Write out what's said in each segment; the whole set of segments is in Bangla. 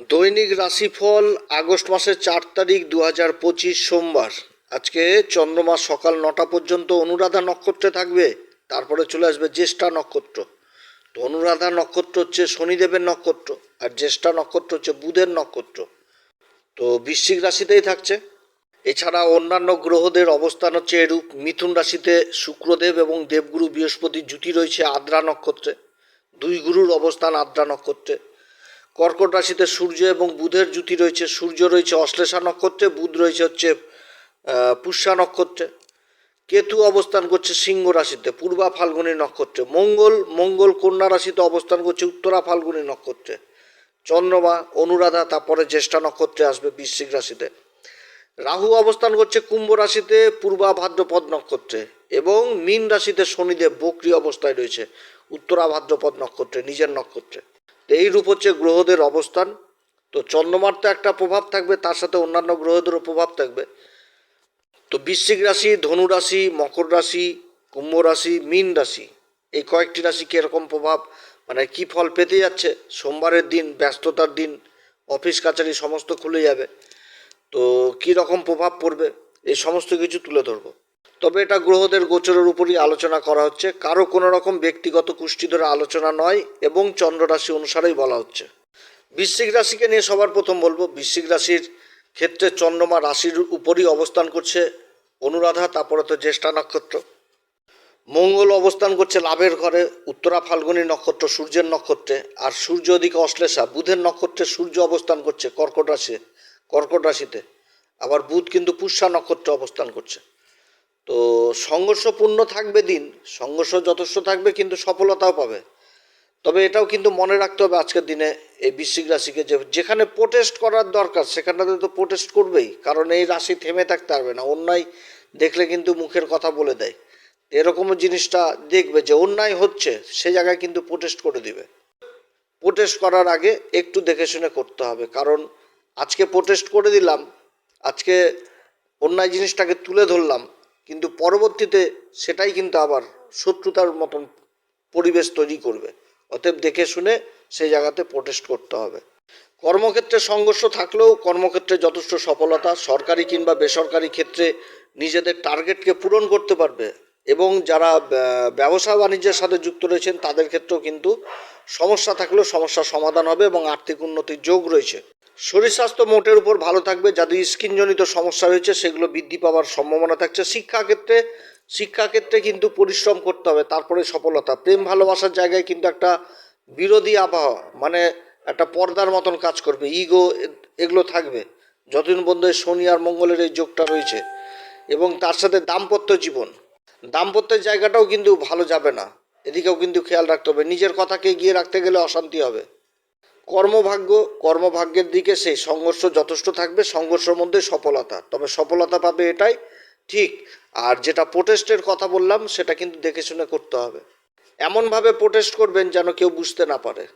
দৈনিক রাশিফল আগস্ট মাসের চার তারিখ দু হাজার পঁচিশ সোমবার। আজকে চন্দ্রমা সকাল নটা পর্যন্ত অনুরাধা নক্ষত্রে থাকবে, তারপরে চলে আসবে জ্যেষ্ঠা নক্ষত্র। তো অনুরাধা নক্ষত্র হচ্ছে শনিদেবের নক্ষত্র, আর জ্যেষ্ঠা নক্ষত্র হচ্ছে বুধের নক্ষত্র। তো বৃশ্চিক রাশিতেই থাকছে। এছাড়া অন্যান্য গ্রহদের অবস্থান হচ্ছে এরূপ। মিথুন রাশিতে শুক্রদেব এবং দেবগুরু বৃহস্পতির জুতি রয়েছে আদ্রা নক্ষত্রে। দুই গুরুর অবস্থান আদ্রা নক্ষত্রে। কর্কট রাশিতে সূর্য এবং বুধের জুতি রয়েছে, সূর্য রয়েছে অশ্লেষা নক্ষত্রে, বুধ রয়েছে হচ্ছে পুষ্যা নক্ষত্রে। কেতু অবস্থান করছে সিংহ রাশিতে, পূর্বা ফাল্গুনী নক্ষত্রে। মঙ্গল মঙ্গল কন্যা রাশিতে অবস্থান করছে উত্তরা ফাল্গুনী নক্ষত্রে। চন্দ্রমা, অনুরাধা, তারপরে জ্যেষ্ঠা নক্ষত্রে আসবে বৃশ্চিক রাশিতে। রাহু অবস্থান করছে কুম্ভ রাশিতে, পূর্বা ভাদ্রপদ নক্ষত্রে এবং মীন রাশিতে শনিদেব বক্রি অবস্থায় রয়েছে, উত্তরা ভাদ্রপদ নক্ষত্রে, নিজের নক্ষত্রে। তো এই রূপ হচ্ছে গ্রহদের অবস্থান। তো চন্দ্রমার তো একটা প্রভাব থাকবে, তার সাথে অন্যান্য গ্রহদেরও প্রভাব থাকবে। তো বৃশ্চিক রাশি, ধনু রাশি, মকর রাশি, কুম্ভ রাশি, মীন রাশি, এই কয়েকটি রাশি কীরকম প্রভাব মানে কি ফল পেতে যাচ্ছে? সোমবারের দিন, ব্যস্ততার দিন, অফিস কাছারি সমস্ত খুলে যাবে। তো কী রকম প্রভাব পড়বে? এই সমস্ত কিছু তুলে ধরবো। তবে এটা গ্রহদের গোচরের উপরই আলোচনা করা হচ্ছে। কারও কোনো রকম ব্যক্তিগত কুষ্টি ধরে আলোচনা নয় এবং চন্দ্র রাশি অনুসারেই বলা হচ্ছে। বৃশ্চিক রাশিকে নিয়ে সবার প্রথম বলব, বৃশ্চিক রাশির ক্ষেত্রে চন্দ্রমা রাশির উপরই অবস্থান করছে অনুরাধা, তারপরে তো জ্যেষ্ঠা নক্ষত্র। মঙ্গল অবস্থান করছে লাভের ঘরে, উত্তরা ফাল্গুনী নক্ষত্র, সূর্যের নক্ষত্রে, আর সূর্য ওদিকে অশ্লেষা, বুধের নক্ষত্রে সূর্য অবস্থান করছে কর্কট রাশি, কর্কট রাশিতে। আবার বুধ কিন্তু পুষ্যা নক্ষত্রে অবস্থান করছে। তো সংঘর্ষপূর্ণ থাকবে দিন, সংঘর্ষ যথেষ্ট থাকবে, কিন্তু সফলতাও পাবে। তবে এটাও কিন্তু মনে রাখতে হবে আজকের দিনে এই বৃশ্চিক রাশিকে যে, যেখানে প্রোটেস্ট করার দরকার, সেখানটাতে তো প্রোটেস্ট করবেই, কারণ এই রাশি থেমে থাকতে পারবে না, অন্যায় দেখলে কিন্তু মুখের কথা বলে দেয়। এরকম জিনিসটা দেখবে যে, অন্যায় হচ্ছে, সে জায়গায় কিন্তু প্রোটেস্ট করে দিবে। প্রোটেস্ট করার আগে একটু দেখে শুনে করতে হবে, কারণ আজকে প্রোটেস্ট করে দিলাম, আজকে অন্যায় জিনিসটাকে তুলে ধরলাম কিন্তু পরবর্তীতে সেটাই কিন্তু আবার শত্রুতার মতন পরিবেশ তৈরি করবে। অতএব দেখে শুনে সেই জায়গাতে প্রোটেস্ট করতে হবে। কর্মক্ষেত্রে সংঘর্ষ থাকলেও কর্মক্ষেত্রে যথেষ্ট সফলতা, সরকারি কিংবা বেসরকারি ক্ষেত্রে নিজেদের টার্গেটকে পূরণ করতে পারবে এবং যারা ব্যবসা বাণিজ্যের সাথে যুক্ত রয়েছেন তাদের ক্ষেত্রেও কিন্তু সমস্যা থাকলেও সমস্যার সমাধান হবে এবং আর্থিক উন্নতির যোগ রয়েছে। শরীর স্বাস্থ্য মোটের উপর ভালো থাকবে, যাদের স্কিনজনিত সমস্যা রয়েছে, সেগুলো বৃদ্ধি পাওয়ার সম্ভাবনা থাকছে। শিক্ষাক্ষেত্রে শিক্ষাক্ষেত্রে কিন্তু পরিশ্রম করতে হবে, তারপরে সফলতা। প্রেম ভালোবাসার জায়গায় কিন্তু একটা বিরোধী আবহাওয়া মানে একটা পর্দার মতন কাজ করবে ইগো এগুলো থাকবে। যতদিন এই শনি আর মঙ্গলের এই যোগটা রয়েছে, এবং তার সাথে দাম্পত্য জীবন। দাম্পত্যের জায়গাটাও কিন্তু ভালো যাবে না, এদিকেও কিন্তু খেয়াল রাখতে হবে। নিজের কথাকে এগিয়ে রাখতে গেলে অশান্তি হবে। কর্মভাগ্য, কর্মভাগ্যের দিকে সেই সংঘর্ষ যথেষ্ট থাকবে, সংঘর্ষের মধ্যে সফলতা। তবে সফলতা পাবে এটাই ঠিক। আর যেটা প্রোটেস্টের কথা বললাম, সেটা কিন্তু দেখে শুনে করতে হবে। এমনভাবে প্রোটেস্ট করবেন যেন কেউ বুঝতে না পারে।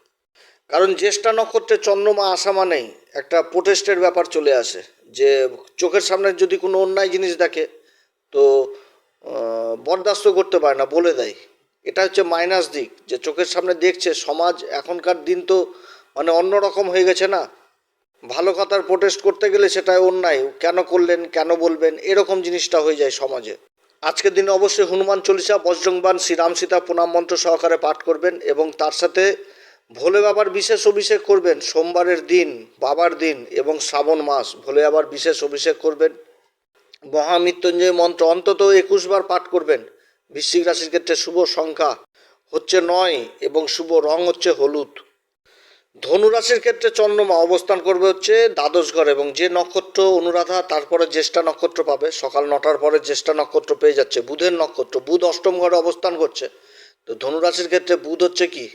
কারণ জ্যেষ্ঠা নক্ষত্রে চন্দ্রমা আসা মানেই একটা প্রোটেস্টের ব্যাপার চলে আসে। যে চোখের সামনে যদি কোনো অন্যায় জিনিস দেখে, তো বরদাস্ত করতে পারে না, বলে দেয়। এটা হচ্ছে মাইনাস দিক। যে চোখের সামনে দেখছে, সমাজ এখনকার দিন তো মানে অন্যরকম হয়ে গেছে না? ভালো কথার প্রোটেস্ট করতে গেলে সেটা অন্যায়। কেন করলেন, কেন বলবেন, এরকম জিনিসটা হয়ে যায় সমাজে। আজকের দিনে অবশ্যই হনুমান চল্লিশা, বজ্রংবান, শ্রীরাম সীতা প্রণাম মন্ত্র সহকারে পাঠ করবেন এবং তার সাথে ভোলে বাবার বিশেষ অভিষেক করবেন। সোমবারের দিন, বাবার দিন এবং শ্রাবণ মাস, ভোলে বাবার বিশেষ অভিষেক করবেন। মহামৃত্যুঞ্জয় মন্ত্র অন্তত একুশ বার পাঠ করবেন। বৃশ্চিক রাশির ক্ষেত্রে শুভ সংখ্যা হচ্ছে নয় এবং শুভ রং হচ্ছে হলুদ। ধনুরাশির ক্ষেত্রে চন্দ্রমা অবস্থান করবে হচ্ছে দ্বাদশ ঘর এবং যে নক্ষত্র অনুরাধা, তারপরে জ্যেষ্ঠা নক্ষত্র পাবে। সকাল নটার পরে জ্যেষ্ঠা নক্ষত্র পেয়ে যাচ্ছে, বুধের নক্ষত্র। বুধ অষ্টম ঘরে অবস্থান করছে। তো ধনুরাশির ক্ষেত্রে বুধ হচ্ছে কি?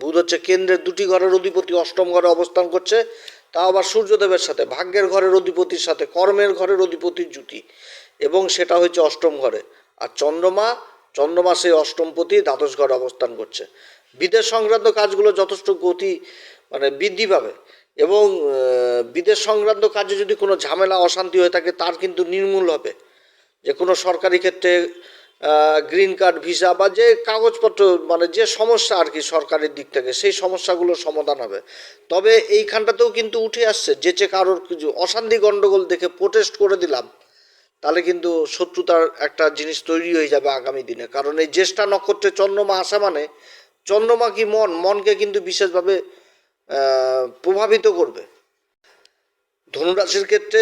বুধ হচ্ছে কেন্দ্রের দুটি ঘরের অধিপতি অষ্টম ঘরে অবস্থান করছে। তা আবার সূর্যদেবের সাথে, ভাগ্যের ঘরের অধিপতির সাথে, কর্মের ঘরের অধিপতির জুটি। এবং সেটা হচ্ছে অষ্টম ঘরে। আর চন্দ্রমা চন্দ্রমা সেই অষ্টমপতি, দ্বাদশ ঘরে অবস্থান করছে। বিদেশ সংক্রান্ত কাজগুলো যথেষ্ট গতি মানে বৃদ্ধি পাবে। এবং বিদেশ সংক্রান্ত কাজে যদি কোনো ঝামেলা, অশান্তি হয়ে থাকে, তার কিন্তু নির্মূল হবে। যে কোনো সরকারি ক্ষেত্রে গ্রিন কার্ড, ভিসা বা যে কাগজপত্র মানে যে সমস্যা আর কি সরকারের দিক থেকে, সেই সমস্যাগুলো সমাধান হবে। তবে এইখানটাতেও কিন্তু উঠে আসছে, যে যে কারোর কিছু অশান্তি গণ্ডগোল দেখে প্রোটেস্ট করে দিলাম, তাহলে কিন্তু শত্রুতার একটা জিনিস তৈরি হয়ে যাবে আগামী দিনে। কারণ এই জ্যেষ্ঠা নক্ষত্রে চন্দ্রমা আসা মানে চন্দ্রমা কি মন? মনকে কিন্তু বিশেষভাবে প্রভাবিত করবে। ধনুরাশির ক্ষেত্রে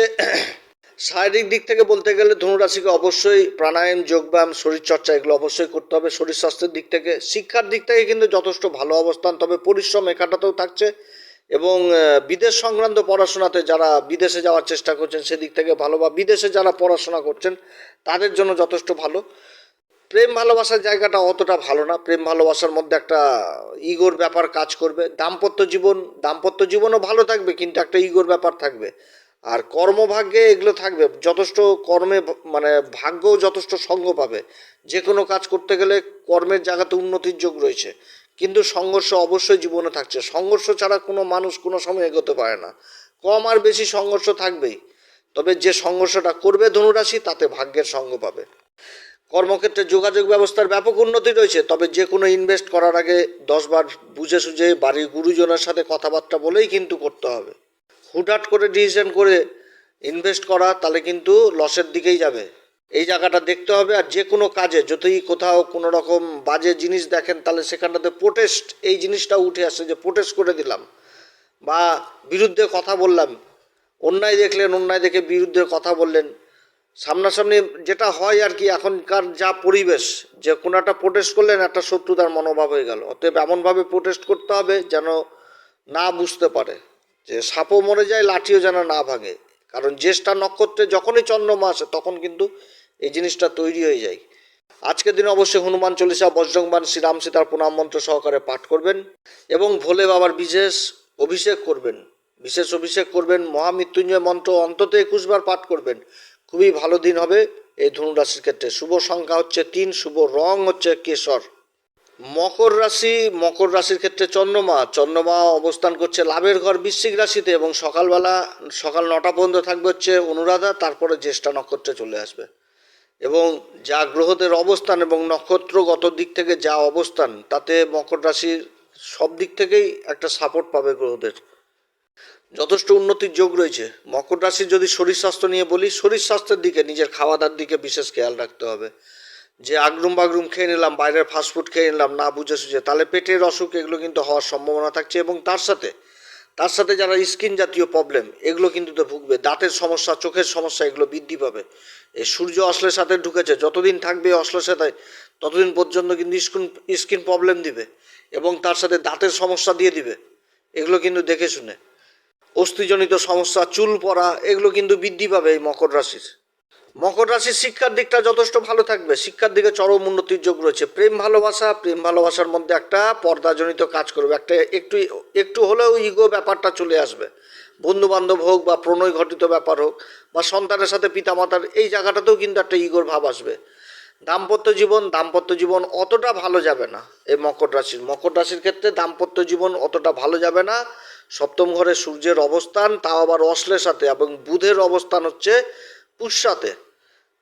শারীরিক দিক থেকে বলতে গেলে ধনুরাশিকে অবশ্যই প্রাণায়াম, যোগব্যায়াম শরীরচর্চা এগুলো অবশ্যই করতে হবে। শরীর স্বাস্থ্যের দিক থেকে, শিক্ষার দিক থেকে কিন্তু যথেষ্ট ভালো অবস্থান, তবে পরিশ্রম একাটাতেও থাকছে এবং বিদেশ সংক্রান্ত পড়াশোনাতে যারা বিদেশে যাওয়ার চেষ্টা করছেন, সেদিক থেকে ভালো বা বিদেশে যারা পড়াশোনা করছেন, তাদের জন্য যথেষ্ট ভালো। প্রেম ভালোবাসার জায়গাটা অতটা ভালো না। প্রেম ভালোবাসার মধ্যে একটা ইগোর ব্যাপার কাজ করবে। দাম্পত্য জীবন, দাম্পত্য জীবনও ভালো থাকবে, কিন্তু একটা ইগোর ব্যাপার থাকবে। আর কর্মভাগ্যে এগুলো থাকবে। যথেষ্ট কর্মে মানে ভাগ্যও যথেষ্ট সঙ্গ পাবে। যে কোনো কাজ করতে গেলে কর্মের জায়গাতে উন্নতির যোগ রয়েছে। কিন্তু সংঘর্ষ অবশ্যই জীবনে থাকছে। সংঘর্ষ ছাড়া কোনো মানুষ কোনো সময় এগোতে পারে না। কম আর বেশি সংঘর্ষ থাকবেই। তবে যে সংঘর্ষটা করবে ধনুরাশি, তাতে ভাগ্যের সঙ্গ পাবে। কর্মক্ষেত্রে যোগাযোগ ব্যবস্থার ব্যাপক উন্নতি রয়েছে, তবে যে কোনো ইনভেস্ট করার আগে দশবার বুঝে সুঝে বাড়ির গুরুজনের সাথে কথাবার্তা বলেই কিন্তু করতে হবে। হুটহাট করে ডিসিশন করে ইনভেস্ট করা তাহলে কিন্তু লসের দিকেই যাবে। এই জায়গাটা দেখতে হবে আর যে কোনো কাজে যদি কোথাও কোনো রকম বাজে জিনিস দেখেন, তাহলে সেখানটাতে প্রোটেস্ট এই জিনিসটা উঠে আসে যে প্রোটেস্ট করে দিলাম বা বিরুদ্ধে কথা বললাম। অন্যায় দেখলেন, অন্যায় দেখে বিরুদ্ধে কথা বললেন সামনাসামনি যেটা হয় আর কি, এখনকার যা পরিবেশ, যে কোনো একটা প্রোটেস্ট করলেন একটা শত্রুতার মনোভাব হয়ে গেল। অতএব এমনভাবে প্রোটেস্ট করতে হবে যেন না বুঝতে পারে, যে সাপও মরে যায়, লাঠিও যেন না ভাঙে। কারণ জ্যেষ্ঠা নক্ষত্রে যখনই চন্দ্রমা আসে, তখন কিন্তু এই জিনিসটা তৈরি হয়ে যায়। আজকের দিনে অবশ্যই হনুমান চল্লিশা বজ্রংবান শ্রীরাম সীতার প্রণাম মন্ত্র সহকারে পাঠ করবেন এবং ভোলে বাবার বিশেষ অভিষেক করবেন। বিশেষ অভিষেক করবেন মহামৃত্যুঞ্জয় মন্ত্র অন্তত একুশবার পাঠ করবেন। খুবই ভালো দিন হবে এই ধনুরাশির ক্ষেত্রে। শুভ সংখ্যা হচ্ছে তিন, শুভ রং হচ্ছে কেশর। মকর রাশি, মকর রাশির ক্ষেত্রে চন্দ্রমা। চন্দ্রমা অবস্থান করছে লাভের ঘর বৃশ্চিক রাশিতে এবং সকালবেলা, সকাল নটা পর্যন্ত থাকবে হচ্ছে অনুরাধা, তারপরে জ্যেষ্ঠা নক্ষত্রে চলে আসবে। এবং যা গ্রহদের অবস্থান এবং নক্ষত্রগত দিক থেকে যা অবস্থান, তাতে মকর রাশির সব দিক থেকেই একটা সাপোর্ট পাবে গ্রহদের। যথেষ্ট উন্নতির যোগ রয়েছে। মকর রাশির যদি শরীর স্বাস্থ্য নিয়ে বলি, শরীর স্বাস্থ্যের দিকে, নিজের খাওয়া দাওয়ার দিকে বিশেষ খেয়াল রাখতে হবে। যে আগরুম বাগরুম খেয়ে নিলাম, বাইরের ফাস্টফুড খেয়ে নিলাম, না বুঝে সুঝে, তাহলে পেটের অসুখ এগুলো কিন্তু হওয়ার সম্ভাবনা থাকছে এবং তার সাথে তার সাথে যারা স্কিন জাতীয় প্রবলেম এগুলো কিন্তু তো ভুগবে। দাঁতের সমস্যা, চোখের সমস্যা এগুলো বৃদ্ধি পাবে। এই সূর্য অশ্লের সাথে ঢুকেছে, যতদিন থাকবে অশ্লের সাথে, ততদিন পর্যন্ত কিন্তু স্কিন স্কিন প্রবলেম দিবে এবং তার সাথে দাঁতের সমস্যা দিয়ে দিবে। এগুলো কিন্তু দেখে শুনে। অস্থিজনিত সমস্যা, চুল পড়া, এগুলো কিন্তু বৃদ্ধি পাবে এই মকর রাশির। মকর রাশির শিক্ষার দিকটা যথেষ্ট ভালো থাকবে। শিক্ষার দিকে চরম উন্নতির যোগ রয়েছে। প্রেম ভালোবাসা, প্রেম ভালোবাসার মধ্যে একটা পর্দাজনিত কাজ করবে। একটা একটু একটু হলেও ইগো ব্যাপারটা চলে আসবে। বন্ধু বান্ধব হোক বা প্রণয় ঘটিত ব্যাপার হোক বা সন্তানের সাথে পিতামাতার, এই জায়গাটাতেও কিন্তু একটা ইগোর ভাব আসবে। দাম্পত্য জীবন দাম্পত্য জীবন অতটা ভালো যাবে না এই মকর রাশির। মকর রাশির ক্ষেত্রে দাম্পত্য জীবন অতটা ভালো যাবে না। সপ্তম ঘরে সূর্যের অবস্থান, তাও আবার অশ্লের সাথে এবং বুধের অবস্থান হচ্ছে পুষ্যাতে।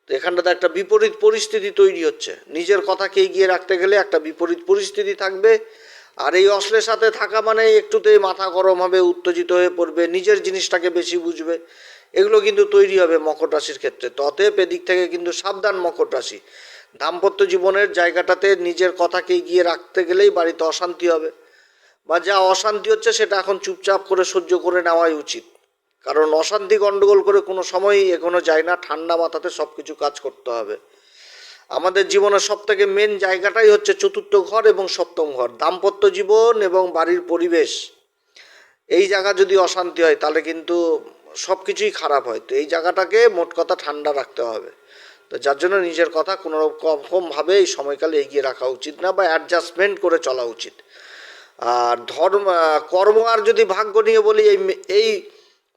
তো এখানটাতে একটা বিপরীত পরিস্থিতি তৈরি হচ্ছে। নিজের কথাকে এগিয়ে রাখতে গেলে একটা বিপরীত পরিস্থিতি থাকবে। আর এই অশ্লের সাথে থাকা মানে একটুতেই মাথা গরম হবে, উত্তেজিত হয়ে পড়বে, নিজের জিনিসটাকে বেশি বুঝবে। এগুলো কিন্তু তৈরি হবে মকর রাশির ক্ষেত্রে। তো অতএব এদিক থেকে কিন্তু সাবধান মকর রাশি। দাম্পত্য জীবনের জায়গাটাতে নিজের কথাকে এগিয়ে রাখতে গেলেই বাড়িতে অশান্তি হবে। বা যা অশান্তি হচ্ছে সেটা এখন চুপচাপ করে সহ্য করে নেওয়াই উচিত। কারণ অশান্তি গণ্ডগোল করে কোনো সময়ই এগোনো যায় না, ঠান্ডা মাথাতে সব কিছু কাজ করতে হবে। আমাদের জীবনের সব থেকে মেন জায়গাটাই হচ্ছে চতুর্থ ঘর এবং সপ্তম ঘর, দাম্পত্য জীবন এবং বাড়ির পরিবেশ। এই জায়গা যদি অশান্তি হয়, তাহলে কিন্তু সব কিছুই খারাপ হয়। তো এই জায়গাটাকে মোট কথা ঠান্ডা রাখতে হবে। তো যার জন্য নিজের কথা কোনো রকমভাবে এই সময়কালে এগিয়ে রাখা উচিত না বা অ্যাডজাস্টমেন্ট করে চলা উচিত। আর ধর্ম, কর্ম আর যদি ভাগ্য নিয়ে বলি, এই এই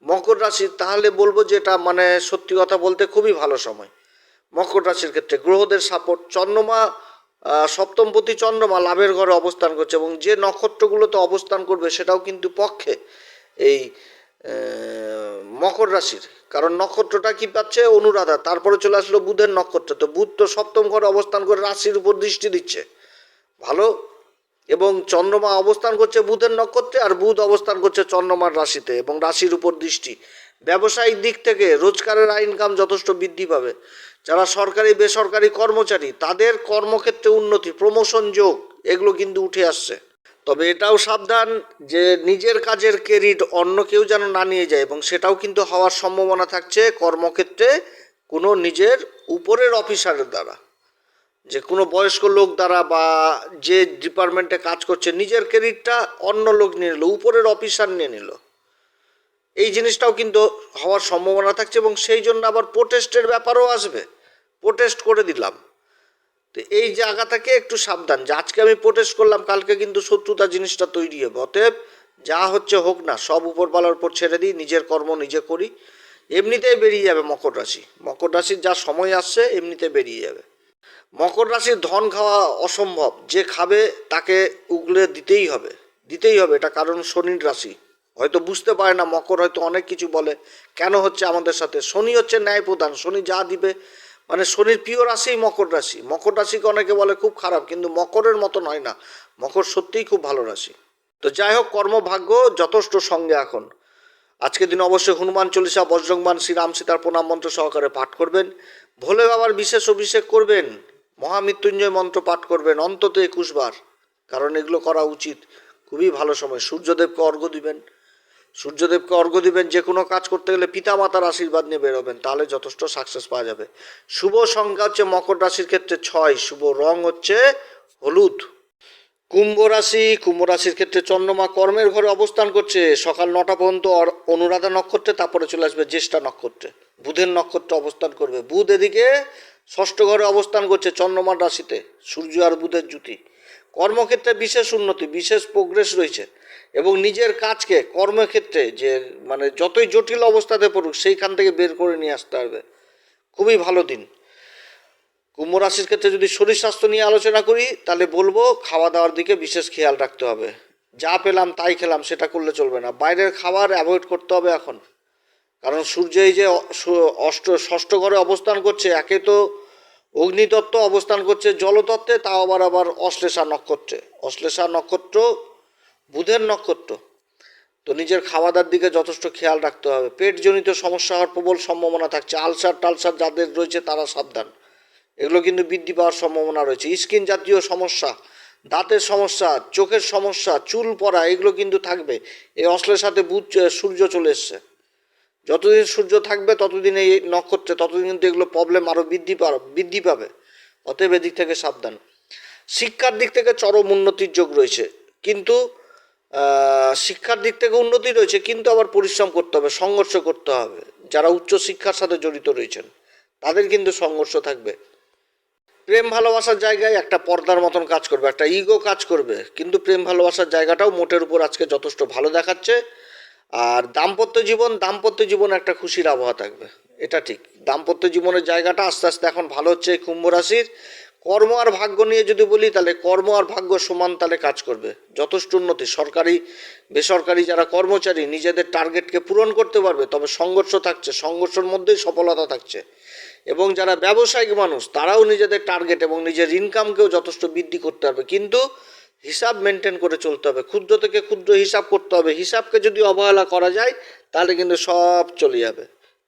মকর রাশি, তাহলে বলব যে এটা মানে সত্যি কথা বলতে খুবই ভালো সময়। মকর রাশির ক্ষেত্রে গ্রহদের সাপোর্ট চন্দ্রমা সপ্তমপতি চন্দ্রমা লাভের ঘরে অবস্থান করছে এবং যে নক্ষত্রগুলোতে অবস্থান করবে সেটাও কিন্তু পক্ষে এই মকর রাশির। কারণ নক্ষত্রটা কি পাচ্ছে? অনুরাধা। তারপরে চলে আসলো বুধের নক্ষত্র। তো বুধ তো সপ্তম ঘরে অবস্থান করে রাশির উপর দৃষ্টি দিচ্ছে। ভালো? এবং চন্দ্রমা অবস্থান করছে বুধের নক্ষত্রে আর বুধ অবস্থান করছে চন্দ্রমার রাশিতে এবং রাশির উপর দৃষ্টি। ব্যবসায়িক দিক থেকে রোজগারের ইনকাম যথেষ্ট বৃদ্ধি পাবে। যারা সরকারি, বেসরকারি কর্মচারী, তাদের কর্মক্ষেত্রে উন্নতি প্রমোশন যোগ, এগুলো কিন্তু উঠে আসছে। তবে এটাও সাবধান যে নিজের কাজের ক্রেডিট অন্য কেউ যেন না নিয়ে যায় এবং সেটাও কিন্তু হওয়ার সম্ভাবনা থাকছে কর্মক্ষেত্রে কোনো নিজের উপরের অফিসারের দ্বারা। যে কোনো বয়স্ক লোক দ্বারা বা যে ডিপার্টমেন্টে কাজ করছে, নিজের ক্রেডিটটা অন্য লোক নিয়ে নিল, উপরের অফিসার নিয়ে নিল। এই জিনিসটাও কিন্তু হওয়ার সম্ভাবনা থাকছে এবং সেই জন্য আবার প্রোটেস্টের ব্যাপারও আসবে। প্রোটেস্ট করে দিলাম। তো এই জায়গা থেকে একটু সাবধান। যে আজকে আমি প্রোটেস্ট করলাম, কালকে কিন্তু শত্রুতা জিনিসটা তৈরি হবে। অতএব যা হচ্ছে হোক না, সব উপরবালার উপর ছেড়ে দিই, নিজের কর্ম নিজে করি। এমনিতেই বেরিয়ে যাবে মকর রাশি। মকর রাশির যা সময় আসছে, এমনিতে বেরিয়ে যাবে। মকর রাশির ধন খাওয়া অসম্ভব। যে খাবে তাকে উগলে দিতেই হবে। দিতেই হবে, এটা কারণ শনির রাশি। হয়তো বুঝতে পারে না, মকর হয়তো অনেক কিছু বলে। কেন হচ্ছে আমাদের সাথে? শনি হচ্ছে ন্যায় প্রধান, শনি যা দিবে। মানে শনির প্রিয় রাশি মকর রাশি। মকর রাশিকে অনেকে বলে খুব খারাপ, কিন্তু মকরের মতো নয় না। মকর সত্যিই খুব ভালো রাশি। তো যাই হোক, কর্মভাগ্য যথেষ্ট সঙ্গে এখন। আজকের দিন অবশ্যই হনুমান চল্লিশা বজ্রংবান শ্রীরাম সীতার প্রণাম মন্ত্র সহকারে পাঠ করবেন। ভোলে বাবার বিশেষ অভিষেক করবেন। মহামৃত্যুঞ্জয় মন্ত্র পাঠ করবেন অন্তত একুশ বার, কারণ এগুলো করা উচিত। খুবই ভালো সময়। সূর্যদেবকে অর্ঘ্য দিবেন। সূর্যদেবকে অর্ঘ্য দিবেন, যে কোনো কাজ করতে গেলে পিতামাতার আশীর্বাদ নিয়ে বেরোবেন, তাহলে যথেষ্ট সাকসেস পাওয়া যাবে। শুভ সংখ্যা হচ্ছে মকর রাশির ক্ষেত্রে ছয়, শুভ রং হচ্ছে হলুদ। কুম্ভ রাশি, কুম্ভ রাশির ক্ষেত্রে চন্দ্রমা কর্মের ঘরে অবস্থান করছে। সকাল নটা পর্যন্ত অনুরাধা নক্ষত্রে, তারপরে চলে আসবে জ্যেষ্ঠা নক্ষত্রে। বুধের নক্ষত্রে অবস্থান করবে। বুধ এদিকে ষষ্ঠ ঘরে অবস্থান করছে চন্দ্রমার রাশিতে, সূর্য আর বুধের জুতি কর্মক্ষেত্রে বিশেষ উন্নতি, বিশেষ প্রোগ্রেস রয়েছে এবং নিজের কাজকে কর্মক্ষেত্রে যে মানে যতই জটিল অবস্থাতে পড়ুক, সেইখান থেকে বের করে নিয়ে আসতে পারবে। খুবই ভালো দিন। কুম্ভ রাশির ক্ষেত্রে যদি শরীর স্বাস্থ্য নিয়ে আলোচনা করি, তাহলে বলব খাওয়া দাওয়ার দিকে বিশেষ খেয়াল রাখতে হবে। যা পেলাম তাই খেলাম, সেটা করলে চলবে না। বাইরের খাবার অ্যাভয়েড করতে হবে এখন। কারণ সূর্য এই যে অষ্ট, ষষ্ঠ ঘরে অবস্থান করছে, একে তো অগ্নিতত্ত্ব অবস্থান করছে জলতত্ত্বে, তাও আবার আবার অশ্লেষা নক্ষত্রে। অশ্লেষা নক্ষত্র, বুধের নক্ষত্র। তো নিজের খাওয়া দাওয়ার দিকে যথেষ্ট খেয়াল রাখতে হবে। পেটজনিত সমস্যা হওয়ার প্রবল সম্ভাবনা থাকছে। আলসার টালসার যাদের রয়েছে তারা সাবধান। এগুলো কিন্তু বৃদ্ধি পাওয়ার সম্ভাবনা রয়েছে। স্কিন জাতীয় সমস্যা, দাঁতের সমস্যা, চোখের সমস্যা, চুল পড়া, এগুলো কিন্তু থাকবে। এই অশ্লের সাথে বুধ, সূর্য চলে এসছে। যতদিন সূর্য থাকবে, ততদিন এই নক্ষত্রে, ততদিন কিন্তু এগুলো প্রবলেম আরও বৃদ্ধি বৃদ্ধি পাবে। অতএব এদিক থেকে সাবধান। শিক্ষার দিক থেকে চরম উন্নতির যোগ রয়েছে। কিন্তু শিক্ষার দিক থেকে উন্নতি রয়েছে, কিন্তু আবার পরিশ্রম করতে হবে, সংঘর্ষ করতে হবে। যারা উচ্চ শিক্ষার সাথে জড়িত রয়েছেন, তাদের কিন্তু সংঘর্ষ থাকবে। প্রেম ভালোবাসার জায়গায় একটা পর্দার মতন কাজ করবে, একটা ইগো কাজ করবে। কিন্তু প্রেম ভালোবাসার জায়গাটাও মোটের উপর আজকে যথেষ্ট ভালো দেখাচ্ছে। আর দাম্পত্য জীবন দাম্পত্য জীবন একটা খুশির আবহাওয়া থাকবে। এটা ঠিক। দাম্পত্য জীবনের জায়গাটা আস্তে আস্তে এখন ভালো হচ্ছে কুম্ভ রাশির। কর্ম আর ভাগ্য নিয়ে যদি বলি, তাহলে কর্ম আর ভাগ্য সমান তালে কাজ করবে। যথেষ্ট উন্নতি। সরকারি, বেসরকারি যারা কর্মচারী, নিজেদের টার্গেটকে পূরণ করতে পারবে, তবে সংঘর্ষ থাকছে। সংঘর্ষের মধ্যেই সফলতা থাকছে। এবং যারা ব্যবসায়িক মানুষ, তারাও নিজেদের টার্গেট এবং নিজের ইনকামকেও যথেষ্ট বৃদ্ধি করতে পারবে। কিন্তু হিসাব মেনটেন করে চলতে হবে। ক্ষুদ্র থেকে ক্ষুদ্র হিসাব করতে হবে। হিসাবকে যদি অবহেলা করা যায়, তাহলে কিন্তু সব চলে যাবে।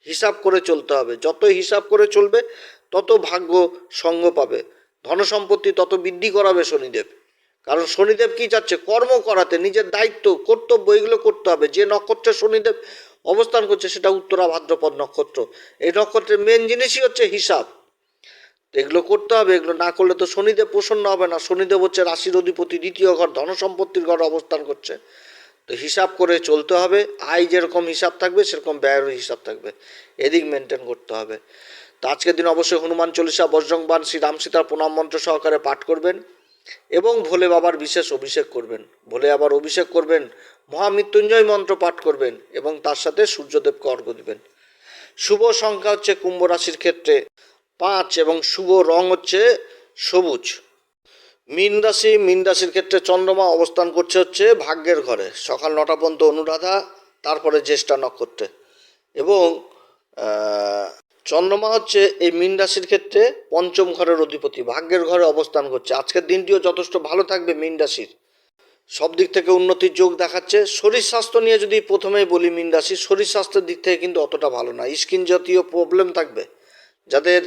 হিসাব করে চলতে হবে। যত হিসাব করে চলবে, তত ভাগ্য সঙ্গ পাবে। ধনসম্পত্তি তত বৃদ্ধি করাবে শনিদেব। কারণ শনিদেব কি চাচ্ছে? কর্ম করাতে, নিজের দায়িত্ব, কর্তব্য, এগুলো করতে হবে। যে নক্ষত্রে শনিদেব অবস্থান করছে, সেটা উত্তরা ভাদ্রপদ নক্ষত্র। এই নক্ষত্রের মেন জিনিসই হচ্ছে হিসাব। এগুলো করতে হবে, এগুলো না করলে তো শনিদেব প্রসন্ন হবে না। শনিদেব হচ্ছে রাশির অধিপতি, দ্বিতীয় ঘর, ধনসম্পত্তির ঘর অবস্থান করছে। তো হিসাব করে চলতে হবে, আয় যেরকম হিসাব থাকবে, সেরকম ব্যয়েরও হিসাব থাকবে। এদিক মেনটেন করতে হবে। তো আজকের দিন অবশ্যই হনুমান চল্লিশা বজ্রংবান শ্রী রাম সীতার প্রণাম মন্ত্র সহকারে পাঠ করবেন এবং ভোলে বাবার বিশেষ অভিষেক করবেন। ভোলে আবার অভিষেক করবেন, মহামৃত্যুঞ্জয় মন্ত্র পাঠ করবেন এবং তার সাথে সূর্যদেবকে অর্ঘ্য দিবেন। শুভ সংখ্যা হচ্ছে কুম্ভ রাশির ক্ষেত্রে পাঁচ এবং শুভ রং হচ্ছে সবুজ। মীন রাশি, মীন রাশির ক্ষেত্রে চন্দ্রমা অবস্থান করছে হচ্ছে ভাগ্যের ঘরে। সকাল নটা পর্যন্ত অনুরাধা, তারপরে জ্যেষ্ঠা নক্ষত্রে। এবং চন্দ্রমা হচ্ছে এই মীন রাশির ক্ষেত্রে পঞ্চম ঘরের অধিপতি, ভাগ্যের ঘরে অবস্থান করছে। আজকের দিনটিও যথেষ্ট ভালো থাকবে মীন রাশির। সব দিক থেকে উন্নতির যোগ দেখাচ্ছে। শরীর স্বাস্থ্য নিয়ে যদি প্রথমেই বলি মীন রাশি, শরীর স্বাস্থ্যের দিক থেকে কিন্তু অতটা ভালো না। স্কিন জাতীয় প্রবলেম থাকবে। যাদের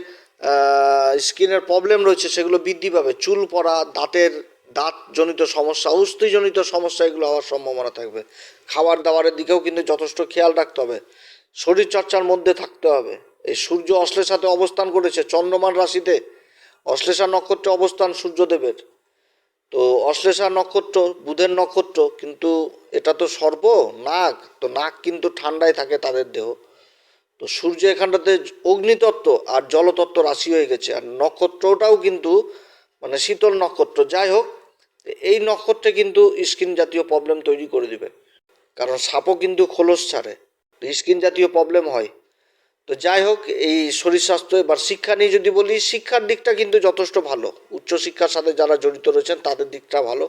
স্কিনের প্রবলেম রয়েছে, সেগুলো বৃদ্ধি পাবে। চুল পড়া, দাঁতের দাঁত জনিত সমস্যা, অস্থিজনিত সমস্যা, এগুলো হওয়ার সম্ভাবনা থাকবে। খাবার দাবারের দিকেও কিন্তু যথেষ্ট খেয়াল রাখতে হবে। শরীর চর্চার মধ্যে থাকতে হবে। এই সূর্য অশ্লেষাতে অবস্থান করেছে, চন্দ্রমান রাশিতে। অশ্লেষা নক্ষত্রে অবস্থান সূর্যদেবের। তো অশ্লেষা নক্ষত্র, বুধের নক্ষত্র, কিন্তু এটা তো সর্প নাক তো নাক কিন্তু ঠান্ডায় থাকে তাদের দেহ। তো সূর্য এখানটাতে অগ্নিতত্ত্ব আর জলতত্ত্ব রাশি হয়ে গেছে। আর নক্ষত্রটাও কিন্তু মানে শীতল নক্ষত্র। যাই হোক এই নক্ষত্রে কিন্তু স্কিন জাতীয় প্রবলেম তৈরি করে দিবে। কারণ সাপও কিন্তু খোলস ছাড়ে স্কিন জাতীয় প্রবলেম হয়। তো যাই হোক, এই শরীর স্বাস্থ্য এবার শিক্ষা নিয়ে যদি বলি, শিক্ষার দিকটা কিন্তু যথেষ্ট ভালো। উচ্চশিক্ষার সাথে যারা জড়িত রয়েছেন, তাদের দিকটা ভালো।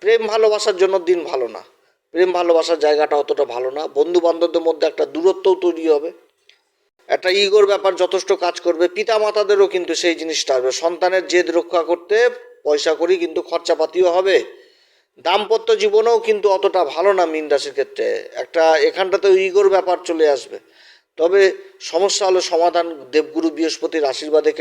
প্রেম ভালোবাসার জন্য দিন ভালো না। প্রেম ভালোবাসার জায়গাটা অতটা ভালো না। বন্ধু বান্ধবদের মধ্যে একটা দূরত্বও তৈরি হবে। একটা ইগোর ব্যাপার যথেষ্ট কাজ করবে পিতা মাতাদেরও কিন্তু সেই জিনিসটা আসবে। সন্তানের জেদ রক্ষা করতে পয়সা করি কিন্তু খরচাপাতিও হবে। দাম্পত্য জীবনেও কিন্তু অতটা ভালো না মিন রাশির ক্ষেত্রে। একটা এখানটাতে ইগোর ব্যাপার চলে আসবে। তবে সমস্যা হলো সমাধান, দেবগুরু বৃহস্পতির আশীর্বাদে